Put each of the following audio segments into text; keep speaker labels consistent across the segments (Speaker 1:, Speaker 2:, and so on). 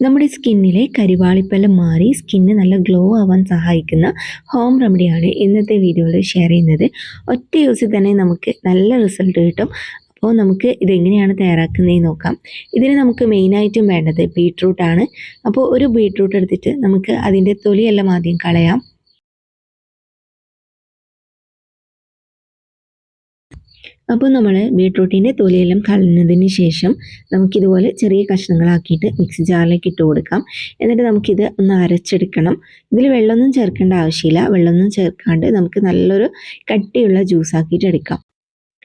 Speaker 1: നമ്മുടെ സ്കിന്നിലെ കരിവാളിപ്പല്ല മാറി സ്കിന്ന് നല്ല ഗ്ലോ ആവാൻ സഹായിക്കുന്ന ഹോം റെമഡിയാണ് ഇന്നത്തെ വീഡിയോയിൽ ഷെയർ ചെയ്യുന്നത്. ഒറ്റ യൂസിൽ തന്നെ നമുക്ക് നല്ല റിസൾട്ട് കിട്ടും. അപ്പോൾ നമുക്ക് ഇതെങ്ങനെയാണ് തയ്യാറാക്കുന്നതെന്ന് നോക്കാം. ഇതിന് നമുക്ക് മെയിനായിട്ടും വേണ്ടത് ബീട്രൂട്ടാണ് അപ്പോൾ ഒരു ബീട്രൂട്ട് എടുത്തിട്ട് നമുക്ക് അതിന്റെ തൊലിയെല്ലാം ആദ്യം കളയാം. അപ്പോൾ നമ്മൾ ബീട്രൂട്ടിന്റെ തൊലിയെല്ലാം കളഞ്ഞതിന് ശേഷം നമുക്കിതുപോലെ ചെറിയ കഷ്ണങ്ങളാക്കിയിട്ട് മിക്സി ജാറിലേക്ക് ഇട്ട് കൊടുക്കാം. എന്നിട്ട് നമുക്കിത് ഒന്ന് അരച്ചെടുക്കണം. ഇതിൽ വെള്ളമൊന്നും ചേർക്കേണ്ട ആവശ്യമില്ല. വെള്ളമൊന്നും ചേർക്കാണ്ട് നമുക്ക് നല്ലൊരു കട്ടിയുള്ള ജ്യൂസ് ആക്കിയിട്ട് എടുക്കാം.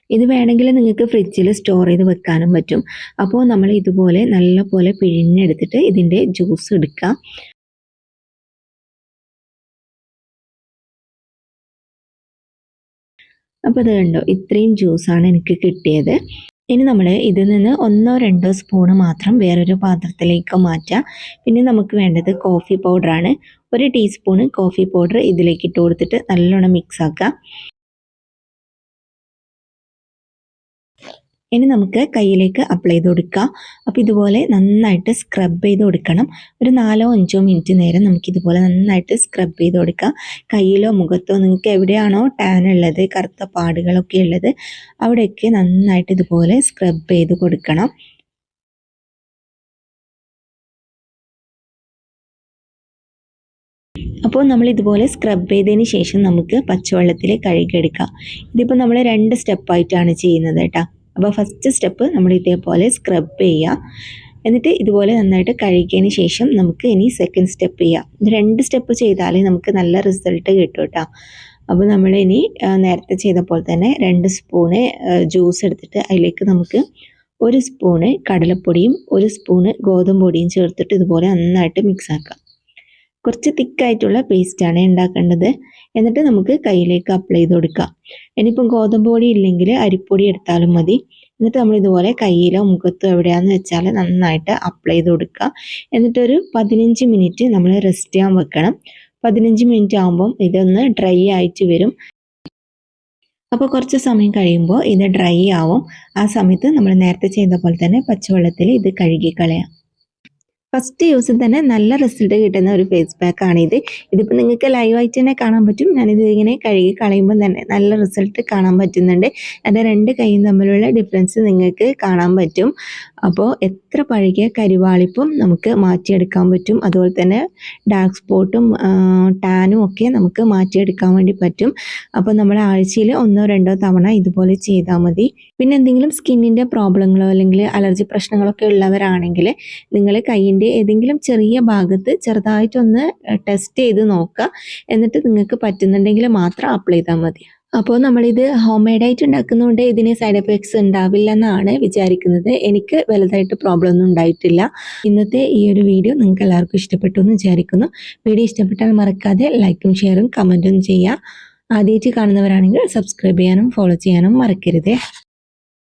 Speaker 1: ഇത് വേണമെങ്കിൽ നിങ്ങൾക്ക് ഫ്രിഡ്ജിൽ സ്റ്റോർ ചെയ്ത് വെക്കാനും പറ്റും. അപ്പോൾ നമ്മൾ ഇതുപോലെ നല്ല പോലെ പിഴിഞ്ഞെടുത്തിട്ട് ഇതിന്റെ ജ്യൂസ് എടുക്കാം. അപ്പോൾ അത് കണ്ടോ ഇത്രയും ജ്യൂസാണ് എനിക്ക് കിട്ടിയത്. ഇനി നമ്മൾ ഇതിൽ നിന്ന് ഒന്നോ രണ്ടോ സ്പൂണ് മാത്രം വേറൊരു പാത്രത്തിലേക്ക് മാറ്റാം. പിന്നെ നമുക്ക് വേണ്ടത് കോഫി പൗഡറാണ് ഒരു ടീസ്പൂണ് കോഫി പൗഡർ ഇതിലേക്ക് ഇട്ട് കൊടുത്തിട്ട് നല്ലോണം മിക്സ് ആക്കാം. ഇനി നമുക്ക് കയ്യിലേക്ക് അപ്ലൈ ചെയ്ത് കൊടുക്കാം അപ്പോൾ ഇതുപോലെ നന്നായിട്ട് സ്ക്രബ് ചെയ്ത് കൊടുക്കണം. ഒരു നാലോ അഞ്ചോ മിനിറ്റ് നേരം നമുക്ക് ഇതുപോലെ നന്നായിട്ട് സ്ക്രബ് ചെയ്ത് കൊടുക്കാം. കയ്യിലോ മുഖത്തോ നിങ്ങൾക്ക് എവിടെയാണോ ടാൻ ഉള്ളത് കറുത്ത പാടുകളൊക്കെ ഉള്ളത് അവിടെയൊക്കെ നന്നായിട്ട് ഇതുപോലെ സ്ക്രബ് ചെയ്ത് കൊടുക്കണം. അപ്പോൾ നമ്മൾ ഇതുപോലെ സ്ക്രബ് ചെയ്തതിന് ശേഷം നമുക്ക് പച്ചവെള്ളത്തിൽ കഴുകിയെടുക്കാം ഇതിപ്പോൾ നമ്മൾ രണ്ട് സ്റ്റെപ്പായിട്ടാണ് ചെയ്യുന്നത് കേട്ടോ. അപ്പോൾ ഫസ്റ്റ് സ്റ്റെപ്പ് നമ്മൾ ഇതേപോലെ സ്ക്രബ് ചെയ്യുക എന്നിട്ട് ഇതുപോലെ നന്നായിട്ട് കഴുകിയതിന് ശേഷം നമുക്ക് ഇനി സെക്കൻഡ് സ്റ്റെപ്പ് ചെയ്യാം. രണ്ട് സ്റ്റെപ്പ് ചെയ്താലേ നമുക്ക് നല്ല റിസൾട്ട് കിട്ടും കേട്ടോ അപ്പോൾ നമ്മൾ ഇനി നേരത്തെ ചെയ്ത പോലെ തന്നെ രണ്ട് സ്പൂണ് ജ്യൂസ് എടുത്തിട്ട് അതിലേക്ക് നമുക്ക് ഒരു സ്പൂണ് കടലപ്പൊടിയും ഒരു സ്പൂണ് ഗോതമ്പ് പൊടിയും ചേർത്തിട്ട് ഇതുപോലെ നന്നായിട്ട് മിക്സ് ആക്കാം. കുറച്ച് തിക്കായിട്ടുള്ള പേസ്റ്റാണ് ഉണ്ടാക്കേണ്ടത്. എന്നിട്ട് നമുക്ക് കയ്യിലേക്ക് അപ്ലൈ ചെയ്ത് കൊടുക്കാം. ഇനിയിപ്പം ഗോതമ്പ് പൊടി ഇല്ലെങ്കിൽ അരിപ്പൊടി എടുത്താലും മതി. എന്നിട്ട് നമ്മൾ ഇതുപോലെ കയ്യിലോ മുഖത്തോ എവിടെയാണെന്ന് വെച്ചാൽ നന്നായിട്ട് അപ്ലൈ ചെയ്ത് കൊടുക്കുക. എന്നിട്ടൊരു പതിനഞ്ച് മിനിറ്റ് നമ്മൾ റെസ്റ്റ് ചെയ്യാൻ വെക്കണം. പതിനഞ്ച് മിനിറ്റ് ആകുമ്പം ഇതൊന്ന് ഡ്രൈ ആയിട്ട് വരും. അപ്പോൾ കുറച്ച് സമയം കഴിയുമ്പോൾ ഇത് ഡ്രൈ ആവും. ആ സമയത്ത് നമ്മൾ നേരത്തെ ചെയ്ത പോലെ തന്നെ പച്ചവെള്ളത്തിൽ ഇത് കഴുകി കളയാം. ഫസ്റ്റ് യൂസിൽ തന്നെ നല്ല റിസൾട്ട് കിട്ടുന്ന ഒരു ഫേസ് പാക്ക് ആണ് ഇത് ഇതിപ്പോൾ നിങ്ങൾക്ക് ലൈവായിട്ട് തന്നെ കാണാൻ പറ്റും. ഞാനിത് ഇങ്ങനെ കഴുകി കളയുമ്പോൾ തന്നെ നല്ല റിസൾട്ട് കാണാൻ പറ്റുന്നുണ്ട്. എന്റെ രണ്ട് കൈയും തമ്മിലുള്ള ഡിഫറൻസ് നിങ്ങൾക്ക് കാണാൻ പറ്റും. അപ്പോൾ എത്ര പഴകിയ കരിവാളിപ്പും നമുക്ക് മാറ്റിയെടുക്കാൻ പറ്റും. അതുപോലെ തന്നെ ഡാർക്ക് സ്പോട്ടും ടാനും ഒക്കെ നമുക്ക് മാറ്റിയെടുക്കാൻ വേണ്ടി പറ്റും. അപ്പോൾ നമ്മൾ ആഴ്ചയിൽ ഒന്നോ രണ്ടോ തവണ ഇതുപോലെ ചെയ്താൽ മതി. പിന്നെ എന്തെങ്കിലും സ്കിന്നിന്റെ പ്രോബ്ലങ്ങളോ അല്ലെങ്കിൽ അലർജി പ്രശ്നങ്ങളൊക്കെ ഉള്ളവരാണെങ്കിൽ നിങ്ങൾ കയ്യിന്റെ ഏതെങ്കിലും ചെറിയ ഭാഗത്ത് ചെറുതായിട്ടൊന്ന് ടെസ്റ്റ് ചെയ്ത് നോക്കുക. എന്നിട്ട് നിങ്ങൾക്ക് പറ്റുന്നുണ്ടെങ്കിൽ മാത്രം അപ്ലൈ ചെയ്താൽ മതി. അപ്പോൾ നമ്മളിത് ഹോം മെയ്ഡായിട്ട് ഉണ്ടാക്കുന്നതുകൊണ്ട് ഇതിന് സൈഡ് എഫക്ട്സ് ഉണ്ടാവില്ല എന്നാണ് വിചാരിക്കുന്നത്. എനിക്ക് വലുതായിട്ട് പ്രോബ്ലം ഒന്നും ഉണ്ടായിട്ടില്ല. ഇന്നത്തെ ഈ ഒരു വീഡിയോ നിങ്ങൾക്ക് എല്ലാവർക്കും ഇഷ്ടപ്പെട്ടു എന്ന് വിചാരിക്കുന്നു. വീഡിയോ ഇഷ്ടപ്പെട്ടാൽ മറക്കാതെ ലൈക്കും ഷെയറും കമന്റും ചെയ്യുക. ആദ്യമായിട്ട് കാണുന്നവരാണെങ്കിൽ സബ്സ്ക്രൈബ് ചെയ്യാനും ഫോളോ ചെയ്യാനും മറക്കരുത്.